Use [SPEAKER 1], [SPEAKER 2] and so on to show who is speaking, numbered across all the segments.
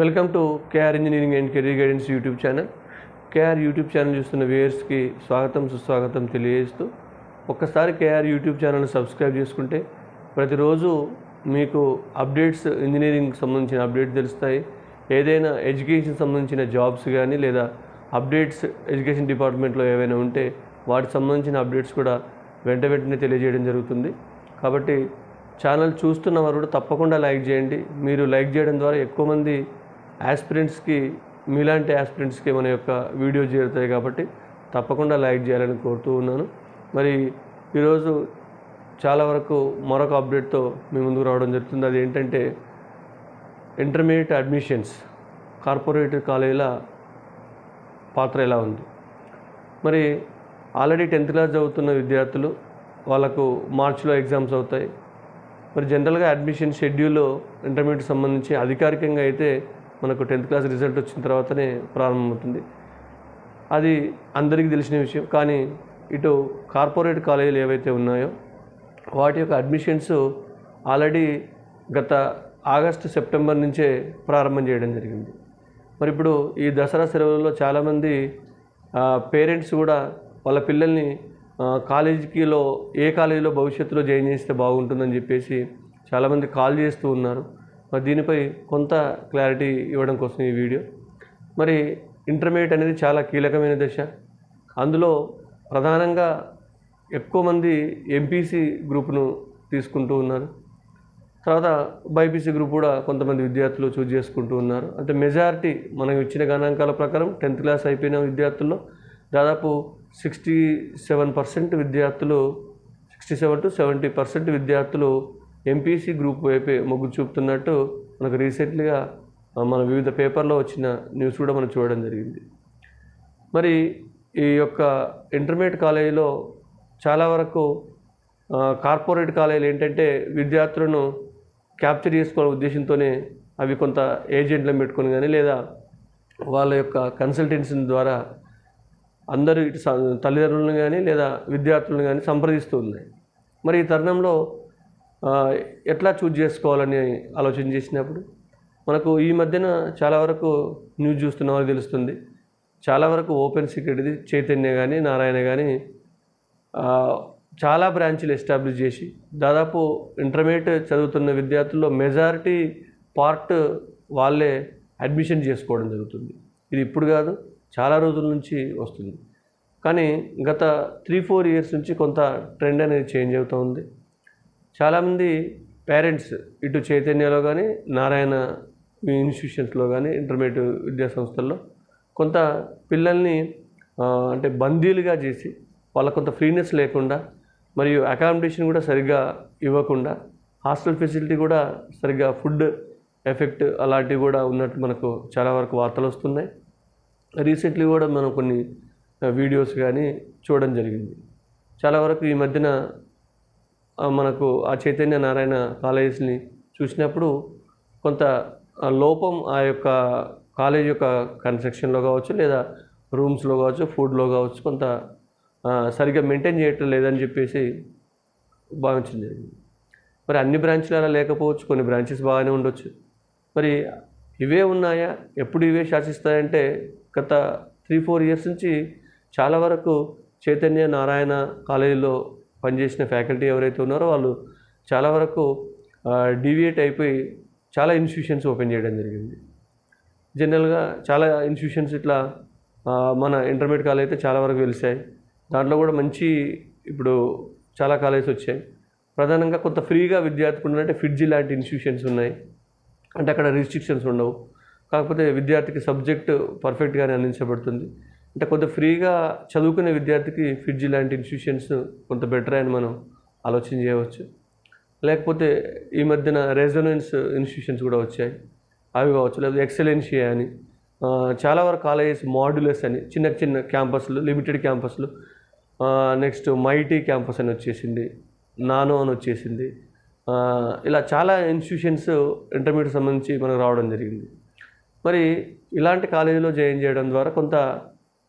[SPEAKER 1] Welcome to KR engineering and career guidance YouTube channel. KR YouTube channel చూస్తున్న వ్యూయర్స్కి స్వాగతం సుస్వాగతం తెలియజేస్తూ ఒక్కసారి కేఆర్ యూట్యూబ్ ఛానల్ని సబ్స్క్రైబ్ చేసుకుంటే ప్రతిరోజు మీకు అప్డేట్స్ ఇంజనీరింగ్ సంబంధించిన అప్డేట్ తెలుస్తాయి. ఏదైనా ఎడ్యుకేషన్ సంబంధించిన జాబ్స్ కానీ లేదా అప్డేట్స్ ఎడ్యుకేషన్ డిపార్ట్మెంట్లో ఏవైనా ఉంటే వాటికి సంబంధించిన అప్డేట్స్ కూడా వెంట వెంటనే తెలియజేయడం జరుగుతుంది. కాబట్టి ఛానల్ చూస్తున్న వారు కూడా తప్పకుండా లైక్ చేయండి. మీరు లైక్ చేయడం ద్వారా ఎక్కువ మంది యాస్పిరెంట్స్కి మీలాంటి యాస్పిరెంట్స్కి మన యొక్క వీడియో చేరుతాయి కాబట్టి తప్పకుండా లైక్ చేయాలని కోరుతూ ఉన్నాను. మరి ఈరోజు చాలా వరకు మరొక అప్డేట్తో మీ ముందుకు రావడం జరుగుతుంది. అది ఏంటంటే ఇంటర్మీడియట్ అడ్మిషన్స్ కార్పొరేట్ కాలేజీల పాత్ర ఎలా ఉంది? మరి ఆల్రెడీ టెన్త్ క్లాస్ చదువుతున్న విద్యార్థులు వాళ్ళకు మార్చిలో ఎగ్జామ్స్ అవుతాయి. మరి జనరల్గా అడ్మిషన్ షెడ్యూల్లో ఇంటర్మీడియట్ సంబంధించి అధికారికంగా అయితే మనకు టెన్త్ క్లాస్ రిజల్ట్ వచ్చిన తర్వాతనే ప్రారంభమవుతుంది. అది అందరికీ తెలిసిన విషయం. కానీ ఇటు కార్పొరేట్ కాలేజీలు ఏవైతే ఉన్నాయో వాటి యొక్క అడ్మిషన్స్ ఆల్రెడీ గత ఆగస్టు సెప్టెంబర్ నుంచే ప్రారంభం చేయడం జరిగింది. మరి ఇప్పుడు ఈ దసరా సెలవులలో చాలామంది పేరెంట్స్ కూడా వాళ్ళ పిల్లల్ని కాలేజీకిలో ఏ కాలేజీలో భవిష్యత్తులో జాయిన్ చేస్తే బాగుంటుందని చెప్పేసి చాలామంది కాల్ చేస్తూ ఉన్నారు. మరి దీనిపై కొంత క్లారిటీ ఇవ్వడం కోసం ఈ వీడియో. మరి ఇంటర్మీడియట్ అనేది చాలా కీలకమైన దశ. అందులో ప్రధానంగా ఎక్కువ మంది ఎంపీసీ గ్రూప్ను తీసుకుంటూ ఉన్నారు. తర్వాత బైపీసీ గ్రూప్ కూడా కొంతమంది విద్యార్థులు చూజ్ చేసుకుంటూ ఉన్నారు. అంటే మెజారిటీ మనం ఇచ్చిన గణాంకాల ప్రకారం టెన్త్ క్లాస్ అయిపోయిన విద్యార్థుల్లో దాదాపు సిక్స్టీ సెవెన్ పర్సెంట్ విద్యార్థులు sixty seven to seventy percent విద్యార్థులు ఎంపీసీ గ్రూప్ వైపే మొగ్గు చూపుతున్నట్టు మనకు రీసెంట్లీగా మన వివిధ పేపర్లో వచ్చిన న్యూస్ కూడా మనం చూడడం జరిగింది. మరి ఈ యొక్క ఇంటర్మీడియట్ కాలేజీలో చాలా వరకు కార్పొరేట్ కాలేజీలు ఏంటంటే విద్యార్థులను క్యాప్చర్ చేసుకోవాలనే ఉద్దేశంతోనే అవి కొంత ఏజెంట్లను పెట్టుకొని కానీ లేదా వాళ్ళ యొక్క కన్సల్టెన్సీ ద్వారా అందరూ ఇటు తల్లిదండ్రులను కానీ లేదా విద్యార్థులను కానీ సంప్రదిస్తూ ఉన్నాయి. మరి ఈ తరుణంలో ఎట్లా చూజ్ చేసుకోవాలని ఆలోచన చేసినప్పుడు? మనకు ఈ మధ్యన చాలా వరకు న్యూస్ చూస్తున్న తెలుస్తుంది. చాలా వరకు ఓపెన్ సీక్రెట్ ఇది చైతన్య కానీ నారాయణ కానీ చాలా బ్రాంచ్లు ఎస్టాబ్లిష్ చేసి దాదాపు ఇంటర్మీడియట్ చదువుతున్న విద్యార్థుల్లో మెజారిటీ పార్ట్ వాళ్ళే అడ్మిషన్ చేసుకోవడం జరుగుతుంది. ఇది ఇప్పుడు కాదు చాలా రోజుల నుంచి వస్తుంది. కానీ గత త్రీ ఫోర్ ఇయర్స్ నుంచి కొంత ట్రెండ్ అనేది చేంజ్ అవుతూ ఉంది. చాలామంది పేరెంట్స్ ఇటు చైతన్యలో కానీ నారాయణ ఇన్స్టిట్యూషన్స్లో కానీ ఇంటర్మీడియట్ విద్యా సంస్థల్లో కొంత పిల్లల్ని అంటే బందీలుగా చేసి వాళ్ళకు కొంత ఫ్రీనెస్ లేకుండా మరియు అకామిడేషన్ కూడా సరిగ్గా ఇవ్వకుండా హాస్టల్ ఫెసిలిటీ కూడా సరిగ్గా ఫుడ్ ఎఫెక్ట్ అలాంటివి కూడా ఉన్నట్టు మనకు చాలా వరకు వార్తలు వస్తున్నాయి. రీసెంట్లీ కూడా మనం కొన్ని వీడియోస్ కానీ చూడడం జరిగింది. చాలా వరకు ఈ మధ్యన మనకు ఆ చైతన్య నారాయణ కాలేజెస్ని చూసినప్పుడు కొంత లోపం ఆ యొక్క కాలేజ్ యొక్క కన్స్ట్రక్షన్లో కావచ్చు లేదా రూమ్స్లో కావచ్చు ఫుడ్లో కావచ్చు కొంత సరిగ్గా మెయింటైన్ చేయటం లేదని చెప్పేసి భావించడం జరిగింది. మరి అన్ని బ్రాంచ్లు అలా లేకపోవచ్చు కొన్ని బ్రాంచెస్ బాగానే ఉండొచ్చు. మరి ఇవే ఉన్నాయా? ఎప్పుడు ఇవే శాసిస్తాయంటే గత త్రీ ఫోర్ ఇయర్స్ నుంచి చాలా వరకు చైతన్య నారాయణ కాలేజీలో పనిచేసిన ఫ్యాకల్టీ ఎవరైతే ఉన్నారో వాళ్ళు చాలా వరకు డీవియేట్ అయిపోయి చాలా ఇన్స్టిట్యూషన్స్ ఓపెన్ చేయడం జరిగింది. జనరల్గా చాలా ఇన్స్టిట్యూషన్స్ ఇట్లా మన ఇంటర్మీడియట్ కాలేజ్ అయితే చాలా వరకు వెలిసాయి. దాంట్లో కూడా మంచి ఇప్పుడు చాలా కాలేజెస్ వచ్చాయి. ప్రధానంగా కొంత ఫ్రీగా విద్యార్థికి ఉండాలంటే ఫిడ్జి లాంటి ఇన్స్టిట్యూషన్స్ ఉన్నాయి. అంటే అక్కడ రిస్ట్రిక్షన్స్ ఉండవు. కాకపోతే విద్యార్థికి సబ్జెక్ట్ పర్ఫెక్ట్గానే అందించబడుతుంది. అంటే కొంత ఫ్రీగా చదువుకునే విద్యార్థికి ఫిడ్జి లాంటి ఇన్స్టిట్యూషన్స్ కొంత బెటర్ అని మనం ఆలోచన చేయవచ్చు. లేకపోతే ఈ మధ్యన రెజోనెన్స్ ఇన్స్టిట్యూషన్స్ కూడా వచ్చాయి. అవి కావచ్చు లేకపోతే ఎక్సలెన్షియా అని చాలా వరకు కాలేజెస్ మాడ్యులస్ అని చిన్న చిన్న క్యాంపస్లు లిమిటెడ్ క్యాంపస్లు నెక్స్ట్ మైటీ క్యాంపస్ అని వచ్చేసింది నానో అని వచ్చేసింది ఇలా చాలా ఇన్స్టిట్యూషన్స్ ఇంటర్మీడియట్ సంబంధించి మనకు రావడం జరిగింది. మరి ఇలాంటి కాలేజీలో జాయిన్ చేయడం ద్వారా కొంత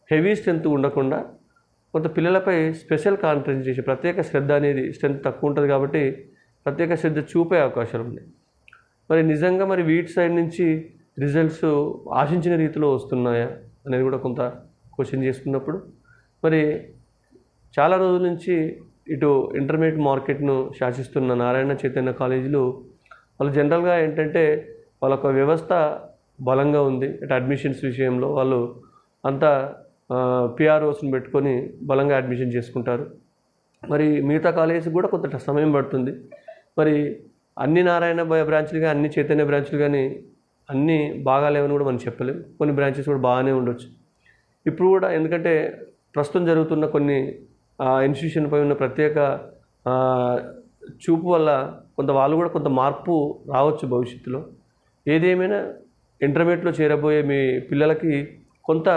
[SPEAKER 1] హెవీ స్ట్రెంత్ ఉండకుండా కొంత పిల్లలపై స్పెషల్ కాన్సన్ట్రేషన్ చేసి ప్రత్యేక శ్రద్ధ అనేది స్ట్రెంత్ తక్కువ ఉంటుంది కాబట్టి ప్రత్యేక శ్రద్ధ చూపే అవకాశాలు ఉన్నాయి మరి నిజంగా మరి వీటి సైడ్ నుంచి రిజల్ట్స్ ఆశించిన రీతిలో వస్తున్నాయా అనేది కూడా కొంత క్వశ్చన్ చేసుకున్నప్పుడు మరి చాలా రోజుల నుంచి ఇటు ఇంటర్మీడియట్ మార్కెట్ను శాసిస్తున్న నారాయణ చైతన్య కాలేజీలు వాళ్ళు జనరల్గా ఏంటంటే వాళ్ళ యొక్క వ్యవస్థ బలంగా ఉంది. ఇటు అడ్మిషన్స్ విషయంలో వాళ్ళు అంతా పిఆర్ఓస్ని పెట్టుకొని బలంగా అడ్మిషన్ చేసుకుంటారు. మరి మిగతా కాలేజెస్ కూడా కొంత సమయం పడుతుంది. మరి అన్ని నారాయణ బ్రాంచ్లు కానీ అన్ని చైతన్య బ్రాంచ్లు కానీ అన్నీ బాగాలేవని కూడా మనం చెప్పలేము కొన్ని బ్రాంచెస్ కూడా బాగానే ఉండొచ్చు. ఇప్పుడు కూడా ఎందుకంటే ప్రస్తుతం జరుగుతున్న కొన్ని ఇన్స్టిట్యూషన్ పై ఉన్న ప్రత్యేక చూపు వల్ల కొంత వాళ్ళు కూడా కొంత మార్పు రావచ్చు భవిష్యత్తులో. ఏదేమైనా ఇంటర్మీడియట్లో చేరబోయే మీ పిల్లలకి కొంత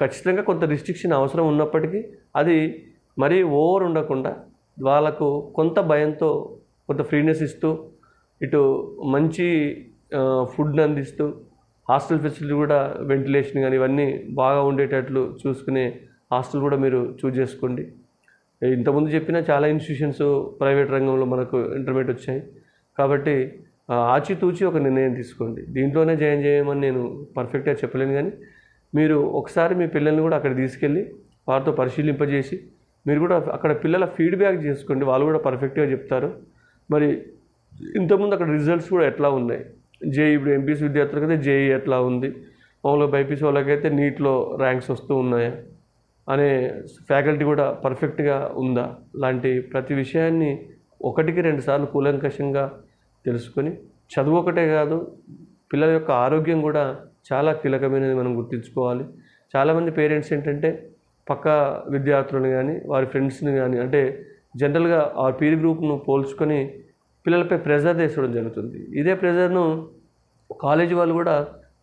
[SPEAKER 1] ఖచ్చితంగా కొంత రిస్ట్రిక్షన్ అవసరం ఉన్నప్పటికీ అది మరీ ఓవర్ ఉండకుండా వాళ్ళకు కొంత భయంతో కొంత ఫ్రీనెస్ ఇస్తూ ఇటు మంచి ఫుడ్ని అందిస్తూ హాస్టల్ ఫెసిలిటీ కూడా వెంటిలేషన్ కానీ ఇవన్నీ బాగా ఉండేటట్లు చూసుకునే హాస్టల్ కూడా మీరు చూజ్ చేసుకోండి. ఇంతకుముందు చెప్పిన చాలా ఇన్స్టిట్యూషన్స్ ప్రైవేట్ రంగంలో మనకు ఇంటర్మీడియట్ వచ్చాయి. కాబట్టి ఆచితూచి ఒక నిర్ణయం తీసుకోండి. దీంట్లోనే జాయిన్ చేయమని నేను పర్ఫెక్ట్గా చెప్పలేను కానీ మీరు ఒకసారి మీ పిల్లల్ని కూడా అక్కడ తీసుకెళ్ళి వారితో పరిశీలింపజేసి మీరు కూడా అక్కడ పిల్లల ఫీడ్బ్యాక్ చేసుకోండి. వాళ్ళు కూడా పర్ఫెక్ట్గా చెప్తారు. మరి ఇంతకుముందు అక్కడ రిజల్ట్స్ కూడా ఎట్లా ఉన్నాయి? జేఈ ఇప్పుడు ఎంపీసీ అయితే జేఈ ఎట్లా ఉంది? మామూలుగా బైపీసీ వాళ్ళకైతే నీట్లో ర్యాంక్స్ వస్తూ ఉన్నాయా? అనే ఫ్యాకల్టీ కూడా పర్ఫెక్ట్గా ఉందా? లాంటి ప్రతి విషయాన్ని ఒకటికి రెండు సార్లు కూలంకషంగా తెలుసుకొని చదువు ఒకటే కాదు పిల్లల యొక్క ఆరోగ్యం కూడా చాలా కీలకమైనది మనం గుర్తుంచుకోవాలి. చాలామంది పేరెంట్స్ ఏంటంటే పక్క విద్యార్థులను కానీ వారి ఫ్రెండ్స్ని కానీ అంటే జనరల్గా ఆ పీర్ గ్రూప్ను పోల్చుకొని పిల్లలపై ప్రెజర్ తీసుకోవడం జరుగుతుంది. ఇదే ప్రెజర్ను కాలేజీ వాళ్ళు కూడా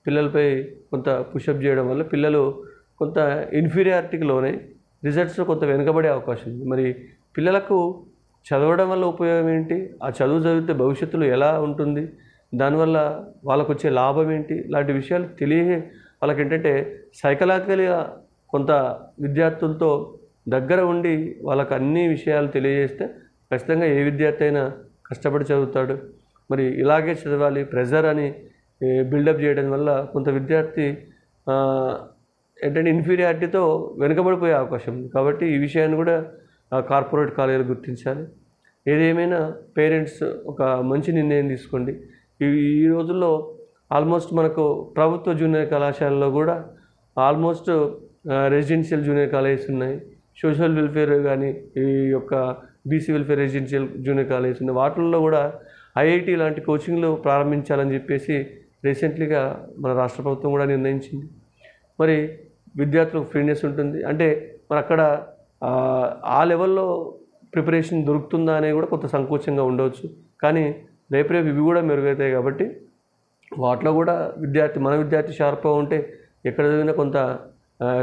[SPEAKER 1] పిల్లలపై కొంత పుషప్ చేయడం వల్ల పిల్లలు కొంత ఇన్ఫీరియారిటీకి లోనై రిజల్ట్స్లో కొంత వెనుకబడే అవకాశం ఉంది. మరి పిల్లలకు చదవడం వల్ల ఉపయోగం ఏంటి? ఆ చదువు చదివితే భవిష్యత్తులో ఎలా ఉంటుంది? దానివల్ల వాళ్ళకు వచ్చే లాభం ఏంటి? లాంటి విషయాలు తెలియ వాళ్ళకి ఏంటంటే సైకలాజికల్గా కొంత విద్యార్థులతో దగ్గర ఉండి వాళ్ళకు అన్ని విషయాలు తెలియజేస్తే ఖచ్చితంగా ఏ విద్యార్థి అయినా కష్టపడి చదువుతాడు. మరి ఇలాగే చదవాలి ప్రెజర్ అని బిల్డప్ చేయడం వల్ల కొంత విద్యార్థి ఏంటంటే ఇన్ఫీరియారిటీతో వెనుకబడిపోయే అవకాశం ఉంది. కాబట్టి ఈ విషయాన్ని కూడా కార్పొరేట్ కాలేజీలు గుర్తించాలి. ఏదేమైనా పేరెంట్స్ ఒక మంచి నిర్ణయం తీసుకోండి. ఈ ఈ రోజుల్లో ఆల్మోస్ట్ మనకు ప్రభుత్వ జూనియర్ కళాశాలలో కూడా ఆల్మోస్ట్ రెసిడెన్షియల్ జూనియర్ కాలేజెస్ ఉన్నాయి. సోషల్ వెల్ఫేర్ కానీ ఈ యొక్క BC welfare residential junior colleges ఉన్నాయి. వాటిల్లో కూడా ఐఐటి లాంటి కోచింగ్లు ప్రారంభించాలని చెప్పేసి రీసెంట్లీగా మన రాష్ట్ర ప్రభుత్వం కూడా నిర్ణయించింది. మరి విద్యార్థులకు ఫ్రీనెస్ ఉంటుంది. అంటే మరి అక్కడ ఆ, లెవెల్లో ప్రిపరేషన్ దొరుకుతుందా అనేది కూడా కొంత సంకోచంగా ఉండవచ్చు. కానీ రేపు రేపు ఇవి కూడా మెరుగవుతాయి కాబట్టి వాటిలో కూడా విద్యార్థి మన విద్యార్థి షార్ప్గా ఉంటే ఎక్కడ చదివినా కొంత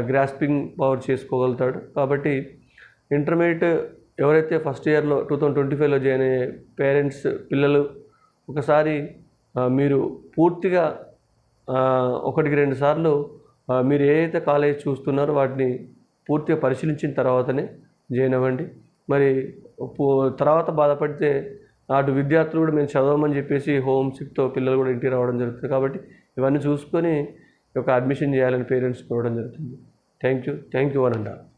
[SPEAKER 1] గ్రాస్పింగ్ పవర్ చేసుకోగలుగుతాడు. కాబట్టి ఇంటర్మీడియట్ ఎవరైతే ఫస్ట్ ఇయర్లో టూ థౌజండ్ ట్వంటీ ఫైవ్లో జాయిన్ అయ్యే పేరెంట్స్ పిల్లలు ఒకసారి మీరు పూర్తిగా ఒకటికి రెండు సార్లు మీరు ఏ అయితే కాలేజ్ చూస్తున్నారో వాటిని పూర్తిగా పరిశీలించిన తర్వాతనే జాయిన్ అవ్వండి. మరి తర్వాత బాధపడితే అటు విద్యార్థులు కూడా మేము చదవమని చెప్పేసి హోమ్ సిక్తో పిల్లలు కూడా ఇంటికి రావడం జరుగుతుంది. కాబట్టి ఇవన్నీ చూసుకొని ఒక అడ్మిషన్ చేయాలని పేరెంట్స్ కోరడం జరుగుతుంది. Thank you. థ్యాంక్ యూ అని అంటారు